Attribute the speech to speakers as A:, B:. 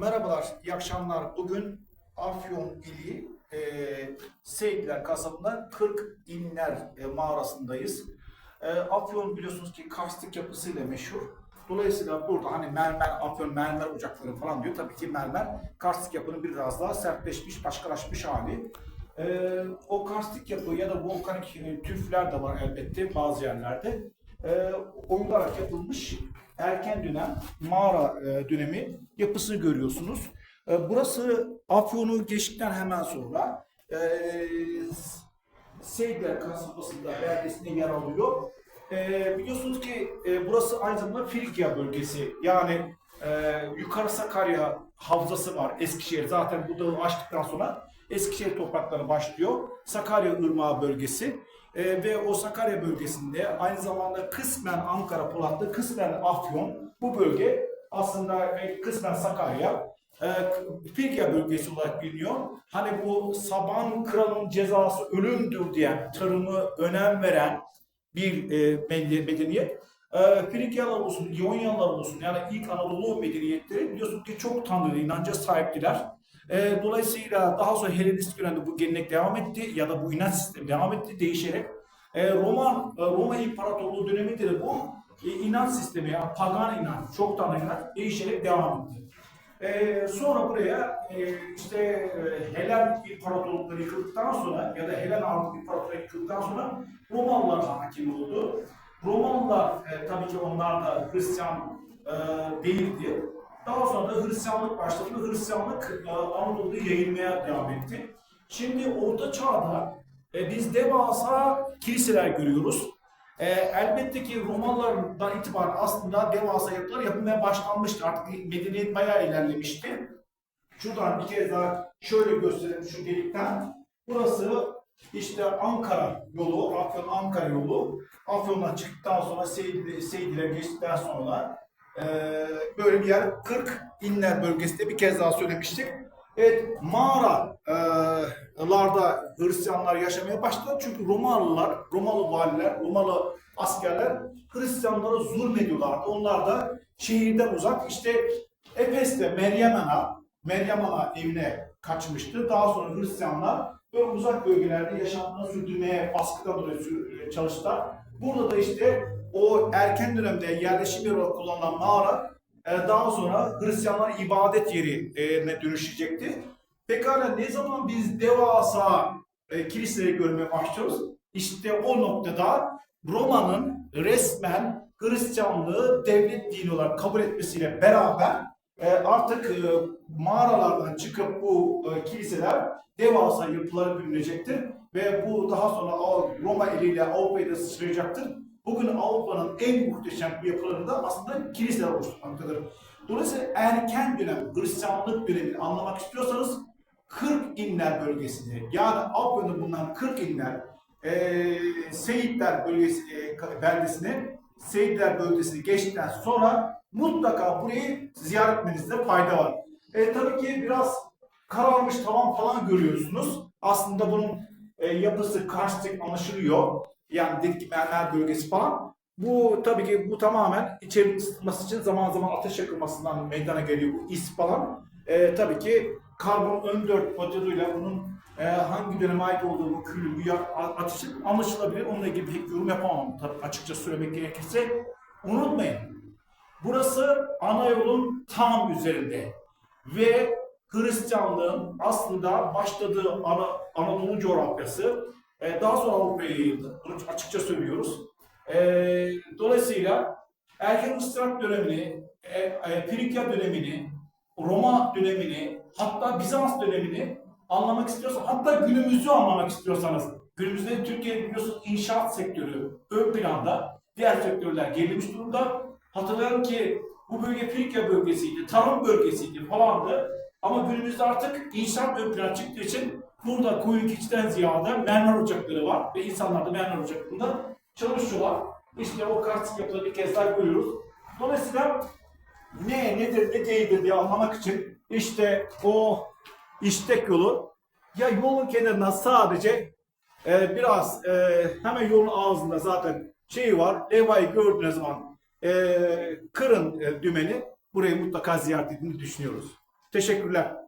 A: Merhabalar, iyi akşamlar. Bugün Afyon ili e, Seyitler kasabında 40 İnler e, mağarasındayız. E, Afyon biliyorsunuz ki karstik yapısıyla meşhur. Dolayısıyla burada hani mermer, Afyon mermer ocakları falan diyor. Tabii ki mermer karstik yapının biraz daha sertleşmiş, başkalaşmış hali. E, o karstik yapı ya da volkanik e, tüfler de var elbette bazı yerlerde. E, oyularak yapılmış erken dönem mağara e, dönemi yapısını görüyorsunuz. E, burası Afyon'u geçtikten hemen sonra e, Seyder kasabasında beldesinde yer alıyor. Biliyorsunuz ki burası aynı zamanda Frikya bölgesi. Yani e, Yukarı Sakarya havzası var Eskişehir. Zaten bu dağı açtıktan sonra Eskişehir toprakları başlıyor. Sakarya Irmağı bölgesi. E, ve o Sakarya bölgesinde aynı zamanda kısmen Ankara Polatlı, kısmen Afyon bu bölge aslında ve kısmen Sakarya e, Frikya bölgesi olarak biliniyor. Hani bu Saban kralın cezası ölümdür diyen, tarımı önem veren bir e, medeni- medeniyet. E, Frikyalar olsun, İonyalılar olsun yani ilk Anadolu medeniyetleri biliyorsunuz ki çok tanrı inanca sahiptiler. E, dolayısıyla daha sonra Helenistik dönemde bu gelenek devam etti ya da bu inanç sistemi devam etti değişerek. E, Roma e, Roma İmparatorluğu döneminde de bu e, inanç sistemi yani pagan inanç, çok tanrı inanç değişerek devam etti. E, sonra buraya e, işte e, Helen İmparatorlukları yıkıldıktan sonra ya da Helen Avrupa İmparatorluğu yıkıldıktan sonra Romalılar hakim oldu. Romalılar e, tabii ki onlar da Hristiyan e, değildi. Daha sonra da Hristiyanlık başladı ve Hristiyanlık e, Anadolu'da yayılmaya devam etti. Şimdi Orta Çağ'da e, biz devasa kiliseler görüyoruz. E, elbette ki Romalılardan itibaren aslında devasa yapılar yapılmaya başlanmıştı. Artık medeniyet bayağı ilerlemişti. Şuradan bir kez daha şöyle gösterelim şu delikten. Burası işte Ankara yolu, Afyon Ankara yolu. Afyon'dan çıktıktan sonra Seydi, Seydi'ye geçtikten sonra e, böyle bir yer 40 inler bölgesinde bir kez daha söylemiştik. Evet mağaralarda Hristiyanlar yaşamaya başladı. Çünkü Romalılar, Romalı valiler, Romalı askerler Hristiyanlara zulmediyorlardı. Onlar da şehirden uzak işte Efes'te Meryem Ana, Meryem Ana evine kaçmıştı. Daha sonra Hristiyanlar böyle uzak bölgelerde yaşamını sürdürmeye baskıdan dolayı sü- çalıştılar. Burada da işte o erken dönemde yerleşim yeri olarak kullanılan mağara e, daha sonra Hristiyanlar ibadet yerine dönüşecekti. Pekala ne zaman biz devasa e, kiliseleri görmeye başlıyoruz? İşte o noktada Roma'nın resmen Hristiyanlığı devlet dini olarak kabul etmesiyle beraber e, artık e, mağaralardan çıkıp bu e, kiliseler devasa yapılara bürünecektir ve bu daha sonra Roma eliyle Avrupa'ya da sıçrayacaktır. Bugün Avrupa'nın en muhteşem yapılarında aslında kiliseler oluşturmaktadır. Dolayısıyla erken dönem, Hristiyanlık dönemini anlamak istiyorsanız 40 inler bölgesinde yani Afyon'da bulunan 40 inler eee Seyitler bölgesi, e, beldesine Seyitler bölgesini geçtikten sonra mutlaka burayı ziyaret etmenizde fayda var. E, tabii ki biraz kararmış tavan falan görüyorsunuz. Aslında bunun e, yapısı karstik anlaşılıyor. Yani dedik ki mermer bölgesi falan. Bu tabii ki bu tamamen içerinin ısıtılması için zaman zaman ateş yakılmasından meydana geliyor bu is falan. E, tabii ki karbon ön dört bunun e, hangi döneme ait olduğu bu külü, bu yak- a- ateşi anlaşılabilir. Onunla ilgili pek yorum yapamam tabii açıkça söylemek gerekirse. Unutmayın. Burası ana yolun tam üzerinde ve Hristiyanlığın aslında başladığı Ana, Anadolu coğrafyası e, daha sonra Avrupa'ya yayıldı. Bunu açıkça söylüyoruz. E, dolayısıyla erken Hristiyan dönemini, e, e, Frikya dönemini, Roma dönemini, hatta Bizans dönemini anlamak istiyorsan, hatta günümüzü anlamak istiyorsanız, günümüzde Türkiye biliyorsunuz inşaat sektörü ön planda, diğer sektörler gerilemiş durumda. Hatırlayalım ki bu bölge Frikya bölgesiydi, tarım bölgesiydi falandı. Ama günümüzde artık inşaat ön plana çıktığı için burada koyun keçiden ziyade mermer ocakları var ve insanlar da mermer ocaklarında çalışıyorlar. İşte o kartik yapıları bir kez daha görüyoruz. Dolayısıyla ne nedir ne değildir diye anlamak için işte o iştek yolu ya yolun kenarına sadece e, biraz e, hemen yolun ağzında zaten şey var. Levayı gördüğünüz zaman e, kırın e, dümeni burayı mutlaka ziyaret ettiğini düşünüyoruz. Teşekkürler.